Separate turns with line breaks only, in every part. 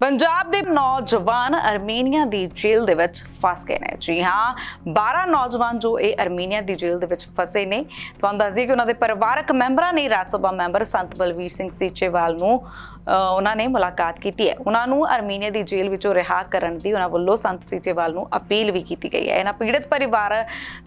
ਪੰਜਾਬ ਦੇ ਨੌਜਵਾਨ ਅਰਮੀਨੀਆ ਦੀ ਜੇਲ੍ਹ ਦੇ ਵਿੱਚ ਫਸ ਗਏ ਨੇ। ਜੀ ਹਾਂ 12 ਨੌਜਵਾਨ ਜੋ ਇਹ ਅਰਮੀਨੀਆ ਦੀ ਜੇਲ੍ਹ ਦੇ ਵਿੱਚ ਫਸੇ ਨੇ। ਤੁਹਾਨੂੰ ਦੱਸਦੀ ਕਿ ਉਹਨਾਂ ਦੇ ਪਰਿਵਾਰਕ ਮੈਂਬਰਾਂ ਨੇ ਰਾਜ ਸਭਾ ਮੈਂਬਰ ਸੰਤ ਬਲਵੀਰ ਸਿੰਘ ਸੀਚੇਵਾਲ ਨੂੰ ਉਹਨਾਂ ਨੇ ਮੁਲਾਕਾਤ ਕੀਤੀ ਹੈ। ਉਹਨਾਂ ਨੂੰ ਅਰਮੀਨੀਆ ਦੀ ਜੇਲ੍ਹ ਵਿੱਚੋਂ ਰਿਹਾ ਕਰਨ ਦੀ ਉਹਨਾਂ ਵੱਲੋਂ ਸੰਤ ਸੀਚੇਵਾਲ ਨੂੰ ਅਪੀਲ ਵੀ ਕੀਤੀ ਗਈ ਹੈ। ਇਹਨਾਂ ਪੀੜਤ ਪਰਿਵਾਰ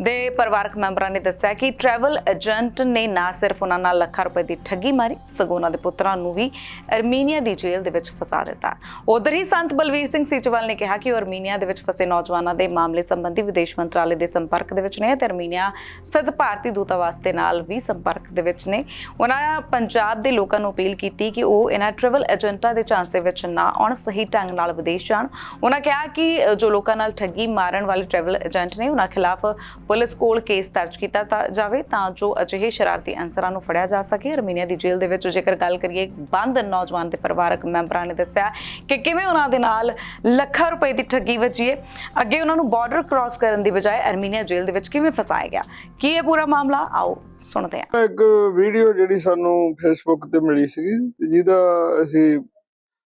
ਦੇ ਪਰਿਵਾਰਕ ਮੈਂਬਰਾਂ ਨੇ ਦੱਸਿਆ ਕਿ ਟਰੈਵਲ ਏਜੰਟ ਨੇ ਨਾ ਸਿਰਫ ਉਹਨਾਂ ਨਾਲ ਲੱਖਾਂ ਰੁਪਏ ਦੀ ਠੱਗੀ ਮਾਰੀ, ਸਗੋਂ ਉਹਨਾਂ ਦੇ ਪੁੱਤਰਾਂ ਨੂੰ ਵੀ ਅਰਮੀਨੀਆ ਦੀ ਜੇਲ੍ਹ ਦੇ ਵਿੱਚ ਫਸਾ ਦਿੱਤਾ। ਉਧਰ ਹੀ ਸੰਤ ਬਲਵੀਰ ਸਿੰਘ ਸੀਚੇਵਾਲ ਨੇ ਕਿਹਾ ਕਿ ਉਹ ਅਰਮੀਨੀਆ ਦੇ ਵਿੱਚ ਫਸੇ ਨੌਜਵਾਨਾਂ ਦੇ ਮਾਮਲੇ ਸੰਬੰਧੀ ਵਿਦੇਸ਼ ਮੰਤਰਾਲੇ ਦੇ ਸੰਪਰਕ ਦੇ ਵਿੱਚ ਨੇ ਤੇ ਅਰਮੀਨੀਆ ਸਥਿਤ ਭਾਰਤੀ ਦੂਤਾਵਾਸ ਦੇ ਨਾਲ ਵੀ ਸੰਪਰਕ ਦੇ ਵਿੱਚ ਨੇ। ਉਹਨਾਂ ਪੰਜਾਬ ਦੇ ਲੋਕਾਂ ਨੂੰ ਅਪੀਲ ਕੀਤੀ ਕਿ ਉਹ ਇਹਨਾਂ ਟਰੈਵਲ ਏਜੰਟਾਂ ਦੇ ਚਾਂਸੇ ਵਿੱਚ ਨਾ ਆਉਣ, ਸਹੀ ਢੰਗ ਨਾਲ ਵਿਦੇਸ਼ ਜਾਣ। ਉਹਨਾਂ ਕਿਹਾ ਕਿ ਜੋ ਲੋਕਾਂ ਨਾਲ ਠੱਗੀ ਮਾਰਨ ਵਾਲੇ ਟਰੈਵਲ ਏਜੰਟ ਨੇ, ਉਹਨਾਂ ਖਿਲਾਫ ਪੁਲਿਸ ਕੋਲ ਕੇਸ ਦਰਜ ਕੀਤਾ ਜਾਵੇ ਤਾਂ ਜੋ ਅਜਿਹੇ ਸ਼ਰਾਰਤੀ ਅਨਸਰਾਂ ਨੂੰ ਫੜਿਆ ਜਾ ਸਕੇ। ਅਰਮੀਨੀਆ ਦੀ ਜੇਲ੍ਹ ਦੇ ਵਿੱਚ ਜੇਕਰ ਗੱਲ ਕਰੀਏ ਬੰਦ ਨੌਜਵਾਨ ਦੇ ਪਰਿਵਾਰਕ ਮੈਂਬਰਾਂ ਨੇ ਦੱਸਿਆ ਕਿ ਕਿਵੇਂ ਉਹਨਾਂ ਦੇ ਨਾਲ ਲੱਖਾਂ ਰੁਪਏ ਦੀ ਠੱਗੀ ਵੱਜੀ ਅੱਗੇ ਉਹਨਾਂ ਨੂੰ ਬਾਰਡਰ ਕ੍ਰਾਸ ਕਰਨ ਦੀ ਬਜਾਏ ਅਰਮੀਨੀਆ ਜੇਲ੍ਹ ਦੇ ਵਿੱਚ ਕਿਵੇਂ ਫਸਾਇਆ ਗਿਆ? ਕੀ ਇਹ ਪੂਰਾ ਮਾਮਲਾ? ਆਓ, ਸੁਣਦੇ ਹਾਂ।
ਇੱਕ ਵੀਡੀਓ ਜਿਹੜੀ ਸਾਨੂੰ ਫੇਸਬੁੱਕ ਤੇ ਮਿਲੀ ਸੀਗੀ, ਜਿਹਦਾ ਅਸੀਂ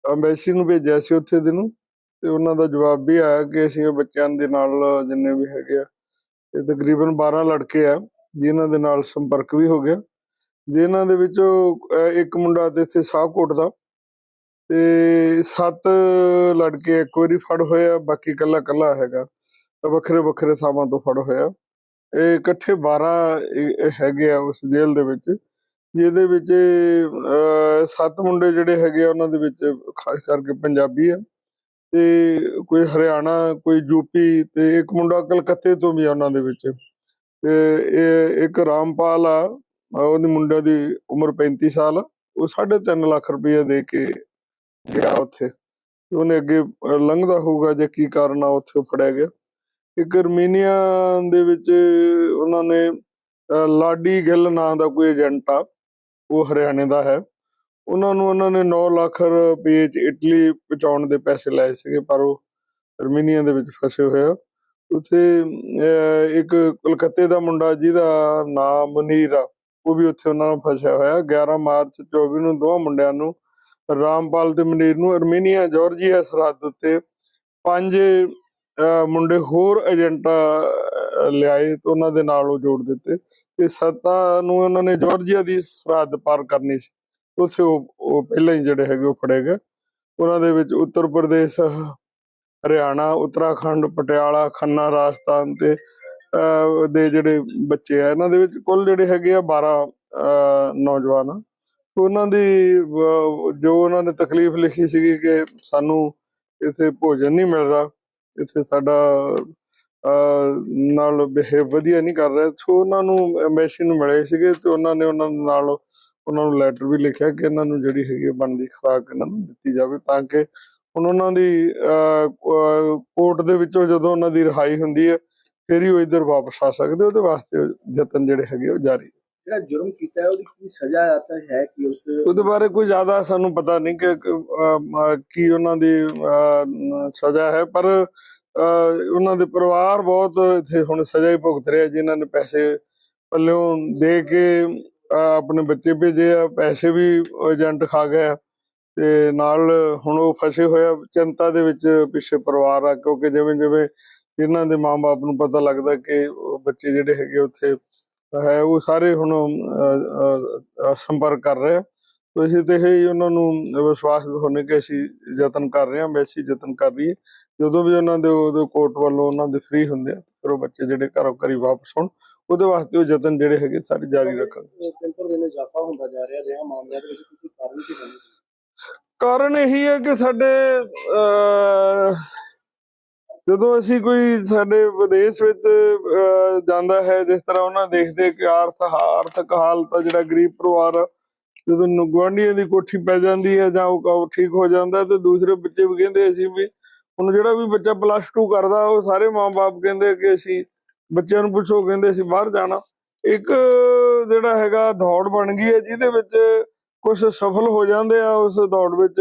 ਅੰਬੈਸੀ ਨੂੰ ਭੇਜਿਆ ਸੀ ਉੱਥੇ ਦੇ ਨੂੰ ਤੇ ਉਹਨਾਂ ਦਾ ਜਵਾਬ ਵੀ ਆਇਆ ਕਿ ਅਸੀਂ ਉਹ ਬੱਚਿਆਂ ਦੇ ਨਾਲ ਜਿੰਨੇ ਵੀ ਹੈਗੇ ਆ, ਇਹ ਤਕਰੀਬਨ 12 ਲੜਕੇ ਆ, ਜਿਨ੍ਹਾਂ ਦੇ ਨਾਲ ਸੰਪਰਕ ਵੀ ਹੋ ਗਿਆ। ਜਿਨ੍ਹਾਂ ਦੇ ਵਿੱਚੋਂ ਇੱਕ ਮੁੰਡਾ ਤੇ ਇੱਥੇ ਸਾਹਕੋਟ ਦਾ ਤੇ ਸੱਤ ਲੜਕੇ ਇੱਕ ਵਾਰੀ ਫੜ ਹੋਇਆ ਬਾਕੀ ਇਕੱਲਾ ਕੱਲਾ ਹੈਗਾ, ਵੱਖਰੇ ਵੱਖਰੇ ਥਾਵਾਂ ਤੋਂ ਫੜ ਹੋਇਆ। ਇਹ ਇਕੱਠੇ 12 ਹੈਗੇ ਆ ਉਸ ਜੇਲ੍ਹ ਦੇ ਵਿੱਚ। ਜਿਹਦੇ ਵਿੱਚ ਸੱਤ ਮੁੰਡੇ ਜਿਹੜੇ ਹੈਗੇ ਆ, ਉਹਨਾਂ ਦੇ ਵਿੱਚ ਖਾਸ ਕਰਕੇ ਪੰਜਾਬੀ ਆ। ਤੇ ਕੋਈ ਹਰਿਆਣਾ, ਕੋਈ ਯੂਪੀ ਤੇ ਇੱਕ ਮੁੰਡਾ ਕਲਕੱਤੇ ਤੋਂ ਵੀ ਆ ਉਹਨਾਂ ਦੇ ਵਿੱਚ। ਤੇ ਇਹ ਇੱਕ ਰਾਮਪਾਲ ਆ ਅਹ ਉਹਦੀ ਮੁੰਡੇ ਦੀ ਉਮਰ 35 ਸਾਲ ਆ। ਉਹ 3.5 ਲੱਖ ਰੁਪਏ ਦੇ ਕੇ ਗਿਆ ਉੱਥੇ। ਉਹਨੇ ਅੱਗੇ ਲੰਘਦਾ ਹੋਊਗਾ ਜੇ ਕੀ ਕਾਰਨ ਆ, ਉੱਥੇ ਉਹ ਫੜਿਆ ਗਿਆ। ਇੱਕ ਅਰਮੀਨੀਆ ਦੇ ਵਿੱਚ ਉਹਨਾਂ ਨੇ ਲਾਡੀ ਗਿੱਲ ਨਾਂ ਦਾ ਕੋਈ ਏਜੰਟ ਆ। ਉਹ ਹਰਿਆਣੇ ਦਾ ਹੈ। ਉਹਨਾਂ ਨੂੰ ਉਹਨਾਂ ਨੇ 9 ਲੱਖ ਰੁਪਏ ਚ ਇਟਲੀ ਪਹੁੰਚਾਉਣ ਦੇ ਪੈਸੇ ਲਏ ਸੀਗੇ ਪਰ ਉਹ ਅਰਮੀਨੀਆ ਦੇ ਵਿੱਚ ਫਸੇ ਹੋਏ ਆ। ਉੱਥੇ ਇੱਕ ਕਲਕੱਤੇ ਦਾ ਮੁੰਡਾ ਜਿਹਦਾ ਨਾਮ ਮਨੀਰ ਆ ਉਹ ਵੀ ਉੱਥੇ ਉਹਨਾਂ ਨਾਲ ਫਸਿਆ ਹੋਇਆ। 11 ਮਾਰਚ 24 ਨੂੰ ਦੋਵਾਂ ਮੁੰਡਿਆਂ ਨੂੰ ਰਾਮਪਾਲ ਤੇ ਮਨੀਰ ਨੂੰ ਅਰਮੀਨੀਆ ਜਾਰਜੀਆ ਸਰਹੱਦ ਉੱਤੇ ਪੰਜ ਅਹ, ਮੁੰਡੇ ਹੋਰ ਏਜੰਟਾਂ ਲਿਆਏ ਤੇ ਉਹਨਾਂ ਦੇ ਨਾਲ ਉਹ ਜੋੜ ਦਿੱਤੇ ਤੇ ਸੱਤਾ ਨੂੰ ਉਹਨਾਂ ਨੇ ਜਾਰਜੀਆ ਦੀ ਸਰਹੱਦ ਪਾਰ ਕਰਨੀ ਸੀ ਉੱਥੇ ਉਹ ਪਹਿਲਾਂ ਹੀ ਜਿਹੜੇ ਹੈਗੇ ਉਹ ਫੜੇ ਗਏ ਉਹਨਾਂ ਦੇ ਵਿੱਚ ਉੱਤਰ ਪ੍ਰਦੇਸ਼ ਹਰਿਆਣਾ ਉੱਤਰਾਖੰਡ ਪਟਿਆਲਾ ਖੰਨਾ ਰਾਜਸਥਾਨ ਤੇ ਅਹ, ਦੇ ਜਿਹੜੇ ਬੱਚੇ ਆ ਇਹਨਾਂ ਦੇ ਵਿੱਚ ਕੁੱਲ ਜਿਹੜੇ ਹੈਗੇ ਆ 12 ਅਹ, ਨੌਜਵਾਨ ਆ। ਉਹਨਾਂ ਦੀ ਜੋ ਉਹਨਾਂ ਨੇ ਤਕਲੀਫ ਲਿਖੀ ਸੀਗੀ ਕਿ ਸਾਨੂੰ ਇੱਥੇ ਭੋਜਨ ਨਹੀਂ ਮਿਲ ਰਿਹਾ ਇੱਥੇ ਸਾਡਾ ਨਾਲ ਬਿਹੇਵ ਵਧੀਆ ਨਹੀਂ ਕਰ ਰਿਹਾ। ਸੋ ਉਹਨਾਂ ਨੂੰ ਐਮਬੈਸੀ ਨੂੰ ਮਿਲੇ ਸੀਗੇ ਤੇ ਉਹਨਾਂ ਨੇ ਉਹਨਾਂ ਨਾਲ ਉਹਨਾਂ ਨੂੰ ਲੈਟਰ ਵੀ ਲਿਖਿਆ ਕਿ ਇਹਨਾਂ ਨੂੰ ਜਿਹੜੀ ਹੈਗੀ ਬਣਦੀ ਖੁਰਾਕ ਇਹਨਾਂ ਨੂੰ ਦਿੱਤੀ ਜਾਵੇ ਤਾਂ ਕਿ ਹੁਣ ਉਹਨਾਂ ਦੀ ਕੋਰਟ ਦੇ ਵਿੱਚੋਂ ਜਦੋਂ ਉਹਨਾਂ ਦੀ ਰਿਹਾਈ ਹੁੰਦੀ ਹੈ ਫਿਰ ਹੀ ਉਹ ਇੱਧਰ ਵਾਪਸ ਆ ਸਕਦੇ ਉਹਦੇ ਵਾਸਤੇ ਯਤਨ ਜਿਹੜੇ ਹੈਗੇ ਉਹ ਜਾਰੀ
ਜਿਹੜਾ ਜੁਰਮ ਕੀਤਾ ਹੈ ਉਹਦੀ ਕੀ ਸਜ਼ਾ ਆਤਾ ਹੈ ਕਿ ਉਸ
ਉਹਦੇ ਬਾਰੇ ਕੋਈ ਜ਼ਿਆਦਾ ਸਾਨੂੰ ਪਤਾ ਨਹੀਂ ਕਿ ਕਿ, ਉਹਨਾਂ ਦੀ ਸਜ਼ਾ ਹੈ ਪਰ ਉਹਨਾਂ ਦੇ ਪਰਿਵਾਰ ਬਹੁਤ ਇੱਥੇ ਹੁਣ ਸਜ਼ਾ ਹੀ ਭੁਗਤ ਰਿਹਾ ਜਿਨ੍ਹਾਂ ਨੇ ਪੈਸੇ ਪੱਲਿਓਂ ਦੇ ਕੇ ਆਪਣੇ ਬੱਚੇ ਭੇਜੇ ਆ, ਪੈਸੇ ਵੀ ਏਜੰਟ ਖਾ ਗਏ ਆ। ਤੇ ਨਾਲ ਹੁਣ ਉਹ ਫਸੇ ਹੋਇਆ ਚਿੰਤਾ ਦੇ ਵਿੱਚ ਪਿੱਛੇ ਪਰਿਵਾਰ ਆ, ਕਿਉਂਕਿ ਜਿਵੇਂ ਜਿਵੇਂ ਇਹਨਾਂ ਦੇ ਮਾਪੇ ਨੂੰ ਪਤਾ ਲੱਗਦਾ ਕਿ ਬੱਚੇ ਜਿਹੜੇ ਹੈਗੇ ਉੱਥੇ ਹੈ, ਉਹ ਸਾਰੇ ਹੁਣ ਸੰਪਰਕ ਕਰ ਰਹੇ ਆ। ਤੋ ਅਸੀਂ ਤੇ ਹੀ ਉਹਨਾਂ ਨੂੰ ਵਿਸ਼ਵਾਸ ਦਿਖਾਉਣੇ ਕਿ ਅਸੀਂ ਯਤਨ ਕਰ ਰਹੇ ਹਾਂ ਵੈਸੀ ਯਤਨ ਕਰ ਰਹੀ ਹੈ ਜਦੋਂ ਵੀ ਉਹਨਾਂ ਦੇ ਉਹਦੇ ਕੋਰਟ ਵੱਲੋਂ ਉਹਨਾਂ ਦੇ ਫ੍ਰੀ ਹੁੰਦੇ ਆ ਫਿਰ ਉਹ ਬੱਚੇ ਜਿਹੜੇ ਘਰੋਂ ਘਰੀ ਵਾਪਸ ਆਉਣ ਉਹਦੇ ਵਾਸਤੇ ਉਹ ਯਤਨ ਜਿਹੜੇ ਹੈਗੇ ਸਾਰੇ ਜਾਰੀ ਰੱਖਾਂਗੇ
ਦਿਨ ਪਰ ਦਿਨ ਇਜ਼ਾਫਾ ਹੁੰਦਾ ਜਾ ਰਿਹਾ ਜਿਹੜਾ ਮਾਮਲਿਆਂ ਦੇ ਵਿੱਚ ਤੁਸੀਂ ਕਾਰਨ ਕੀ ਸਮਝਦੇ ਹੋ?
ਕਾਰਨ ਇਹੀ ਹੈ ਕਿ ਸਾਡੇ ਜਦੋਂ ਅਸੀਂ ਕੋਈ ਸਾਡੇ ਵਿਦੇਸ਼ ਵਿੱਚ ਜਾਂਦਾ ਹੈ ਜਿਸ ਤਰ੍ਹਾਂ ਉਹਨਾਂ ਦੇਖਦੇ ਕਿ ਆਰਥ ਆਰਥਿਕ ਹਾਲਤ ਜਿਹੜਾ ਗਰੀਬ ਪਰਿਵਾਰ ਜਦੋਂ ਨੂੰ ਗੁਆਂਢੀਆਂ ਦੀ ਕੋਠੀ ਪੈ ਜਾਂਦੀ ਹੈ ਜਾਂ ਉਹ ਠੀਕ ਹੋ ਜਾਂਦਾ ਤੇ ਦੂਸਰੇ ਬੱਚੇ ਵੀ ਕਹਿੰਦੇ ਅਸੀਂ ਵੀ ਹੁਣ ਜਿਹੜਾ ਵੀ ਬੱਚਾ ਪਲੱਸ 2 ਕਰਦਾ ਉਹ ਸਾਰੇ ਮਾਪੇ ਕਹਿੰਦੇ ਕਿ ਅਸੀਂ ਬੱਚਿਆਂ ਨੂੰ ਪੁੱਛੋ ਕਹਿੰਦੇ ਅਸੀਂ ਬਾਹਰ ਜਾਣਾ। ਇੱਕ ਜਿਹੜਾ ਹੈਗਾ ਦੌੜ ਬਣ ਗਈ ਹੈ ਜਿਹਦੇ ਵਿੱਚ ਕੁਝ ਸਫਲ ਹੋ ਜਾਂਦੇ ਆ ਉਸ ਦੌੜ ਵਿੱਚ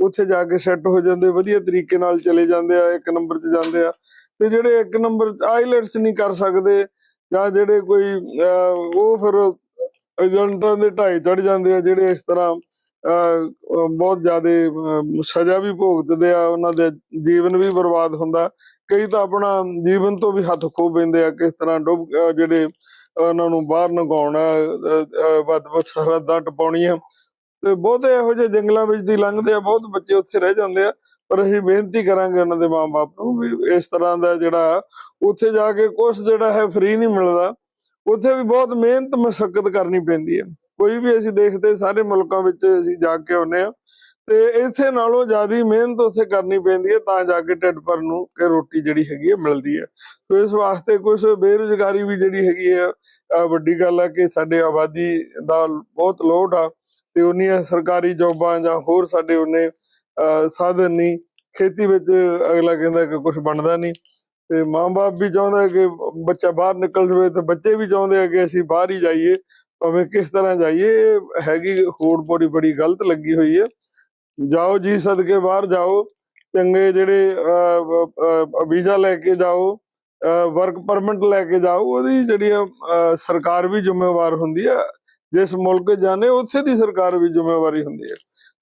ਉੱਥੇ ਜਾ ਕੇ ਸੈੱਟ ਹੋ ਜਾਂਦੇ ਵਧੀਆ ਤਰੀਕੇ ਨਾਲ ਚਲੇ ਜਾਂਦੇ ਆ ਇੱਕ ਨੰਬਰ 'ਚ ਜਾਂਦੇ ਆ। ਤੇ ਜਿਹੜੇ ਇੱਕ ਨੰਬਰ ਆਈਲੈਟਸ ਨਹੀਂ ਕਰ ਸਕਦੇ ਜਾਂ ਜਿਹੜੇ ਕੋਈ ਅਹ, ਉਹ ਫਿਰ ਏਜੰਟਾਂ ਦੇ ਢਾਈ ਚੜ ਜਾਂਦੇ ਆ ਜਿਹੜੇ ਇਸ ਤਰ੍ਹਾਂ ਅਹ, ਬਹੁਤ ਜ਼ਿਆਦਾ ਸਜ਼ਾ ਵੀ ਭੁਗਤਦੇ ਆ ਉਹਨਾਂ ਦੇ ਜੀਵਨ ਵੀ ਬਰਬਾਦ ਹੁੰਦਾ। ਕਈ ਤਾਂ ਆਪਣਾ ਜੀਵਨ ਤੋਂ ਵੀ ਹੱਥ ਖੋ ਪੈਂਦੇ ਆ ਕਿਸ ਤਰ੍ਹਾਂ ਡੁੱਬ ਅਹ, ਜਿਹੜੇ ਉਹਨਾਂ ਨੂੰ ਬਾਹਰ ਨਗਾਉਣਾ ਵੱਧ ਵੱਧ ਸਰਹੱਦਾਂ ਟਪਾਉਣੀਆਂ ਤੇ ਬਹੁਤੇ ਇਹੋ ਜਿਹੇ ਜੰਗਲਾਂ ਵਿੱਚ ਦੀ ਲੰਘਦੇ ਆ ਬਹੁਤ ਬੱਚੇ ਉੱਥੇ ਰਹਿ ਜਾਂਦੇ ਆ। ਪਰ ਅਸੀਂ ਬੇਨਤੀ ਕਰਾਂਗੇ ਉਹਨਾਂ ਦੇ ਮਾਪੇ ਨੂੰ ਵੀ ਇਸ ਤਰ੍ਹਾਂ ਦਾ ਜਿਹੜਾ ਉੱਥੇ ਜਾ ਕੇ ਕੁਛ ਜਿਹੜਾ ਹੈ ਫ੍ਰੀ ਨਹੀਂ ਮਿਲਦਾ। ਉੱਥੇ ਵੀ ਬਹੁਤ ਮਿਹਨਤ ਮਸ਼ੱਕਤ ਕਰਨੀ ਪੈਂਦੀ ਹੈ। ਕੋਈ ਵੀ ਅਸੀਂ ਦੇਖਦੇ ਸਾਰੇ ਮੁਲਕਾਂ ਵਿੱਚ ਅਸੀਂ ਜਾ ਕੇ ਆਉਂਦੇ ਆ ਤੇ ਇੱਥੇ ਨਾਲੋਂ ਜ਼ਿਆਦਾ ਮਿਹਨਤ ਉੱਥੇ ਕਰਨੀ ਪੈਂਦੀ ਹੈ ਤਾਂ ਜਾ ਕੇ ਢਿੱਡ ਭਰ ਨੂੰ ਕਿ ਰੋਟੀ ਜਿਹੜੀ ਹੈਗੀ ਹੈ ਮਿਲਦੀ ਹੈ। ਸੋ ਇਸ ਵਾਸਤੇ ਕੁਝ ਬੇਰੁਜ਼ਗਾਰੀ ਵੀ ਜਿਹੜੀ ਹੈਗੀ ਹੈ ਵੱਡੀ ਗੱਲ ਹੈ ਕਿ ਸਾਡੇ ਆਬਾਦੀ ਦਾ ਬਹੁਤ ਲੋਡ ਆ ਤੇ ਉਹਨੀਆਂ ਸਰਕਾਰੀ ਜੋਬਾਂ ਜਾਂ ਹੋਰ ਸਾਡੇ ਉਹਨੇ ਅਹ ਸਾਧਨ ਨਹੀਂ। ਖੇਤੀ ਵਿੱਚ ਅਗਲਾ ਕਹਿੰਦਾ ਕਿ ਕੁਝ ਬਣਦਾ ਨਹੀਂ। ਤੇ ਮਾਂ-ਬਾਪ ਵੀ ਚਾਹੁੰਦਾ ਕਿ ਬੱਚਾ ਬਾਹਰ ਨਿਕਲ ਜਾਵੇ ਤੇ ਬੱਚੇ ਵੀ ਚਾਹੁੰਦੇ ਆ ਕਿ ਅਸੀਂ ਬਾਹਰ ਹੀ ਜਾਈਏ ਭਾਵੇਂ ਕਿਸ ਤਰ੍ਹਾਂ ਜਾਈਏ ਇਹ ਹੈਗੀ ਹੋੜ ਬੜੀ ਬੜੀ ਗਲਤ ਲੱਗੀ ਹੋਈ ਹੈ। ਜਾਓ ਜੀ ਸਦਕੇ ਬਾਹਰ ਜਾਓ ਚੰਗੇ ਜਿਹੜੇ ਵੀਜ਼ਾ ਲੈ ਕੇ ਜਾਓ ਵਰਕ ਪਰਮਿਟ ਲੈ ਕੇ ਜਾਓ ਉਹਦੀ ਜਿਹੜੀ ਆ, ਸਰਕਾਰ ਵੀ ਜ਼ਿੰਮੇਵਾਰ ਹੁੰਦੀ ਹੈ ਜਿਸ ਮੁਲਕ ਜਾਣੇ ਉੱਥੇ ਦੀ ਸਰਕਾਰ ਵੀ ਜ਼ਿੰਮੇਵਾਰੀ ਹੁੰਦੀ ਹੈ।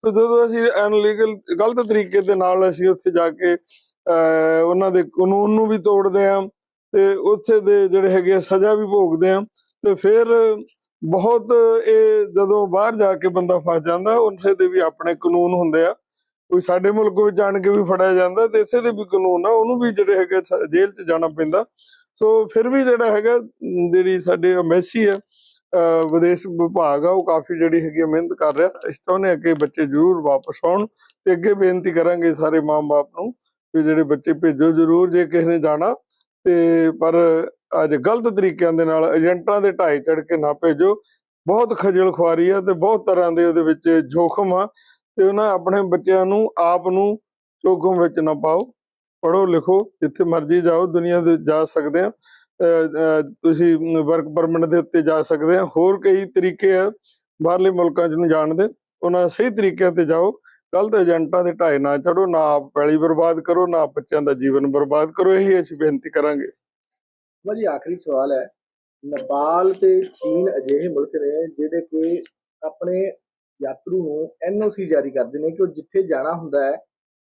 ਤੇ ਜਦੋਂ ਅਸੀਂ ਅਨਲੀਗਲ ਗਲਤ ਤਰੀਕੇ ਦੇ ਨਾਲ ਅਸੀਂ ਉੱਥੇ ਜਾ ਕੇ ਉਹਨਾਂ ਦੇ ਕਾਨੂੰਨ ਨੂੰ ਵੀ ਤੋੜਦੇ ਆ ਤੇ ਉੱਥੇ ਦੇ ਜਿਹੜੇ ਹੈਗੇ ਆ ਸਜ਼ਾ ਵੀ ਭੋਗਦੇ ਆ ਤੇ ਫਿਰ ਬਹੁਤ ਇਹ ਜਦੋਂ ਬਾਹਰ ਜਾ ਕੇ ਬੰਦਾ ਫਸ ਜਾਂਦਾ ਉੱਥੇ ਦੇ ਵੀ ਆਪਣੇ ਕਾਨੂੰਨ ਹੁੰਦੇ ਆ। ਕੋਈ ਸਾਡੇ ਮੁਲਕ ਵਿੱਚ ਆਣ ਕੇ ਵੀ ਫੜਿਆ ਜਾਂਦਾ ਤੇ ਇੱਥੇ ਦੇ ਵੀ ਕਾਨੂੰਨ ਆ, ਉਹਨੂੰ ਵੀ ਜਿਹੜੇ ਹੈਗੇ ਸ- ਜੇਲ੍ਹ 'ਚ ਜਾਣਾ ਪੈਂਦਾ। ਸੋ ਫਿਰ ਵੀ ਜਿਹੜਾ ਹੈਗਾ, ਜਿਹੜੀ ਸਾਡੇ ਐਮਬੈਸੀ ਆ ਵਿਦੇਸ਼ ਵਿਭਾਗ ਆ, ਉਹ ਕਾਫੀ ਜਿਹੜੀ ਹੈਗੀ ਆ ਮਿਹਨਤ ਕਰ ਰਿਹਾ। ਇਸ ਚਾਹੁੰਦੇ ਆ ਕਿ ਬੱਚੇ ਜ਼ਰੂਰ ਵਾਪਸ ਆਉਣ ਤੇ ਅੱਗੇ ਬੇਨਤੀ ਕਰਾਂਗੇ ਸਾਰੇ ਮਾਂ-ਬਾਪ ਨੂੰ ਵੀ ਜਿਹੜੇ ਬੱਚੇ ਭੇਜੋ, ਜ਼ਰੂਰ ਜੇ ਕਿਸੇ ਨੇ ਜਾਣਾ, ਤੇ ਪਰ ਅੱਜ ਗਲਤ ਤਰੀਕਿਆਂ ਦੇ ਨਾਲ ਏਜੰਟਾਂ ਦੇ ਢਾਈ ਚੜ ਕੇ ਨਾ ਭੇਜੋ। ਬਹੁਤ ਖਜਲ ਖੁਆਰੀ ਆ ਤੇ ਬਹੁਤ ਤਰ੍ਹਾਂ ਦੇ ਉਹਦੇ ਵਿੱਚ ਜੋਖਮ ਆ, ਤੇ ਉਹਨਾਂ ਆਪਣੇ ਬੱਚਿਆਂ ਨੂੰ, ਆਪ ਨੂੰ ਜੋਖਮ ਵਿੱਚ ਨਾ ਪਾਓ। ਪੜੋ ਲਿਖੋ, ਜਿੱਥੇ ਮਰਜ਼ੀ ਜਾਓ, ਦੁਨੀਆ ਦੇ ਜਾ ਸਕਦੇ ਆ। ਤੁਸੀਂ ਵਰਕ ਪਰਮਿਟ ਦੇ ਉੱਤੇ ਜਾ ਸਕਦੇ ਆ। ਹੋਰ ਕਈ ਤਰੀਕੇ ਆ, ਬਾਹਰਲੇ ਮੁਲਕਾਂ 'ਚ ਨੂੰ ਜਾਣ ਦੇ। ਉਹਨਾਂ ਸਹੀ ਤਰੀਕਿਆਂ ਤੇ ਜਾਓ। ਗਲਤ ਏਜੰਟਾਂ ਦੇ ਢਾਈ ਨਾ ਚੜੋ ਨਾ ਆਪ ਪੈਲੀ ਬਰਬਾਦ ਕਰੋ, ਨਾ ਬੱਚਿਆਂ ਦਾ ਜੀਵਨ ਬਰਬਾਦ ਕਰੋ, ਇਹੀ ਅਸੀਂ ਬੇਨਤੀ ਕਰਾਂਗੇ।
ਭਾਜੀ ਆਖਰੀ ਸਵਾਲ ਹੈ। ਨੇਪਾਲ ਤੇ ਚੀਨ ਅਜਿਹੇ ਮੁਲਕ ਨੇ ਜਿਹੜੇ ਕਿ ਆਪਣੇ ਯਾਤਰੂ ਨੂੰ ਐਨਓਸੀ ਜਾਰੀ ਕਰਦੇ ਨੇ ਕਿ ਉਹ ਜਿੱਥੇ ਜਾਣਾ ਹੁੰਦਾ ਹੈ,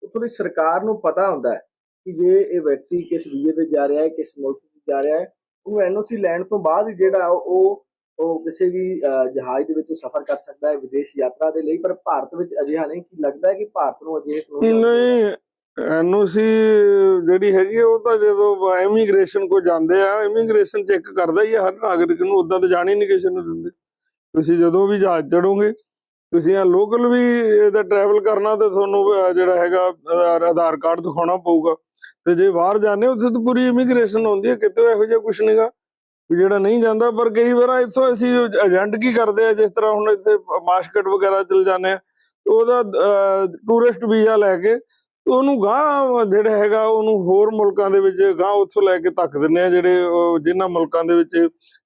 ਉੱਥੋਂ ਦੀ ਸਰਕਾਰ ਨੂੰ ਪਤਾ ਹੁੰਦਾ ਹੈ ਕਿ ਜੇ ਇਹ ਵਿਅਕਤੀ ਕਿਸ ਵੀਜ਼ੇ ਤੇ ਜਾ ਰਿਹਾ ਹੈ, ਕਿਸ ਮੁਲਕ 'ਚ ਜਾ ਰਿਹਾ ਹੈ ਉਹ ਐਨਓਸੀ ਲੈਣ ਤੋਂ ਬਾਅਦ ਜਿਹੜਾ ਉਹ ਉਹ ਕਿਸੇ ਵੀ ਜਹਾਜ਼ ਦੇ ਵਿੱਚ ਸਫ਼ਰ ਕਰ ਸਕਦਾ ਹੈ ਵਿਦੇਸ਼ ਯਾਤਰਾ ਦੇ ਲਈ ਪਰ ਭਾਰਤ ਵਿੱਚ ਅਜਿਹਾ ਨਹੀਂ। ਕਿ ਲੱਗਦਾ ਹੈ ਕਿ ਭਾਰਤ ਨੂੰ ਅਜਿਹੇ ਕਾਨੂੰਨ
ਨਹੀਂ ਐਨਓਸੀ ਜਿਹੜੀ ਹੈਗੀ ਉਹ ਤਾਂ ਜਦੋਂ ਇਮੀਗ੍ਰੇਸ਼ਨ ਕੋ ਜਾਂਦੇ ਆ ਇਮੀਗ੍ਰੇਸ਼ਨ ਚੈੱਕ ਕਰਦਾ ਹੀ ਹਰ ਨਾਗਰਿਕ ਨੂੰ ਉਦਾਂ ਤਾਂ ਜਾਣ ਹੀ ਨਹੀਂ ਕਿਸੇ ਨੂੰ ਦਿੰਦੇ। ਤੁਸੀਂ ਜਦੋਂ ਵੀ ਜਹਾਜ਼ ਚੜੋਗੇ ਤੁਸੀਂ ਆ ਲੋਕਲ ਵੀ ਇਹਦਾ ਟਰੈਵਲ ਕਰਨਾ ਤੇ ਤੁਹਾਨੂੰ ਜਿਹੜਾ ਹੈਗਾ ਆਧਾਰ- ਕਾਰਡ ਦਿਖਾਉਣਾ ਪਊਗਾ। ਤੇ ਜੇ ਬਾਹਰ ਜਾਂਦੇ ਉੱਥੇ ਤਾਂ ਪੂਰੀ ਇਮੀਗ੍ਰੇਸ਼ਨ ਹੁੰਦੀ ਹੈ ਕਿਤੇ ਇਹੋ ਜਿਹਾ ਕੁਝ ਨਹੀਂਗਾ ਜਿਹੜਾ ਨਹੀਂ ਜਾਂਦਾ, ਪਰ ਕਈ ਵਾਰ ਇੱਥੋਂ ਅਸੀਂ ਏਜੰਟ ਕੀ ਕਰਦੇ ਆ, ਜਿਸ ਤਰ੍ਹਾਂ ਹੁਣ ਇੱਥੇ ਮਾਸਕਟ ਵਗੈਰਾ ਚਲ ਜਾਂਦੇ ਆ ਉਹਦਾ ਟੂਰਿਸਟ ਵੀਜ਼ਾ ਲੈ ਕੇ ਉਹਨੂੰ ਗਾਂ ਜਿਹੜਾ ਹੈਗਾ, ਉਹਨੂੰ ਹੋਰ ਮੁਲਕਾਂ ਦੇ ਵਿੱਚ ਗਾਂ ਉੱਥੋਂ ਲੈ ਕੇ ਧੱਕ ਦਿੰਦੇ ਆ, ਜਿਹੜੇ ਉਹ ਜਿਨ੍ਹਾਂ ਮੁਲਕਾਂ ਦੇ ਵਿੱਚ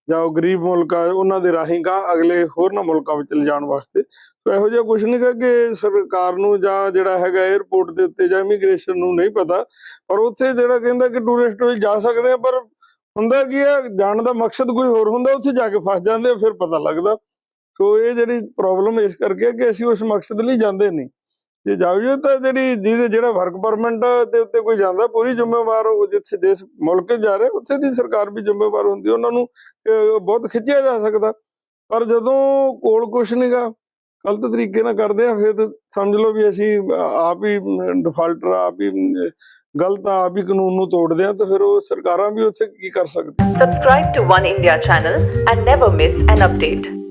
ਜਾਂ ਉਹ ਗਰੀਬ ਮੁਲਕ ਆ, ਉਹਨਾਂ ਦੇ ਰਾਹੀਂ ਗਾਂ ਅਗਲੇ ਹੋਰਨਾਂ ਮੁਲਕਾਂ ਵਿੱਚ ਲਿਜਾਣ ਵਾਸਤੇ। ਸੋ ਇਹੋ ਜਿਹਾ ਕੁਝ ਨਹੀਂ ਕਿ ਸਰਕਾਰ ਨੂੰ ਜਾਂ ਜਿਹੜਾ ਹੈਗਾ 에ਅਰਪੋਰਟ ਦੇ ਉੱਤੇ ਜਾਂ ਇਮੀਗ੍ਰੇਸ਼ਨ ਨੂੰ ਨਹੀਂ ਪਤਾ, ਪਰ ਉੱਥੇ ਜਿਹੜਾ ਕਹਿੰਦਾ ਕਿ ਟੂਰਿਸਟ ਵੀ ਜਾ ਸਕਦੇ ਆ, ਪਰ ਹੁੰਦਾ ਕੀ ਹੈ? ਜਾਣ ਦਾ ਮਕਸਦ ਕੋਈ ਹੋਰ ਹੁੰਦਾ, ਉੱਥੇ ਜਾ ਕੇ ਫਸ ਜਾਂਦੇ ਆ, ਫਿਰ ਪਤਾ ਲੱਗਦਾ। ਸੋ ਇਹ ਜਿਹੜੀ ਪ੍ਰੋਬਲਮ ਇਸ ਕਰਕੇ ਕਿ ਅਸੀਂ ਉਸ ਮਕਸਦ ਲਈ ਜਾਂਦੇ ਨਹੀਂ। ਜੇ ਜਾਓ ਤਾਂ ਜਿਹੜੀ, ਜਿਹਦੇ ਜਿਹੜਾ ਵਰਕ ਪਰਮਿਟ ਦੇ ਉੱਤੇ ਕੋਈ ਜਾਂਦਾ, ਪੂਰੀ ਜ਼ਿੰਮੇਵਾਰ ਉਹ ਜਿੱਥੇ ਦੇਸ਼, ਮੁਲਕ ਜਾ ਰਿਹਾ, ਉੱਥੇ ਦੀ ਸਰਕਾਰ ਵੀ ਜ਼ਿੰਮੇਵਾਰ ਹੁੰਦੀ ਉਹਨਾਂ ਨੂੰ ਬਹੁਤ ਖਿੱਚਿਆ ਜਾ ਸਕਦਾ। ਪਰ ਜਦੋਂ ਕੋਲ ਕੁਛ ਨਹੀਂਗਾ ਗਲਤ ਤਰੀਕੇ ਨਾਲ ਕਰਦੇ ਆ ਫਿਰ ਸਮਝ ਲਓ ਵੀ ਅਸੀਂ ਆਪ ਹੀ ਡਿਫਾਲਟਰ ਆਪ ਹੀ ਗਲਤ ਆ, ਆਪ ਹੀ ਕਾਨੂੰਨ ਨੂੰ ਤੋੜਦੇ ਆ ਤਾਂ ਫਿਰ ਉਹ ਸਰਕਾਰਾਂ ਵੀ ਉੱਥੇ ਕੀ ਕਰ ਸਕਦੀਆਂ
Subscribe to One India channel and never miss an update.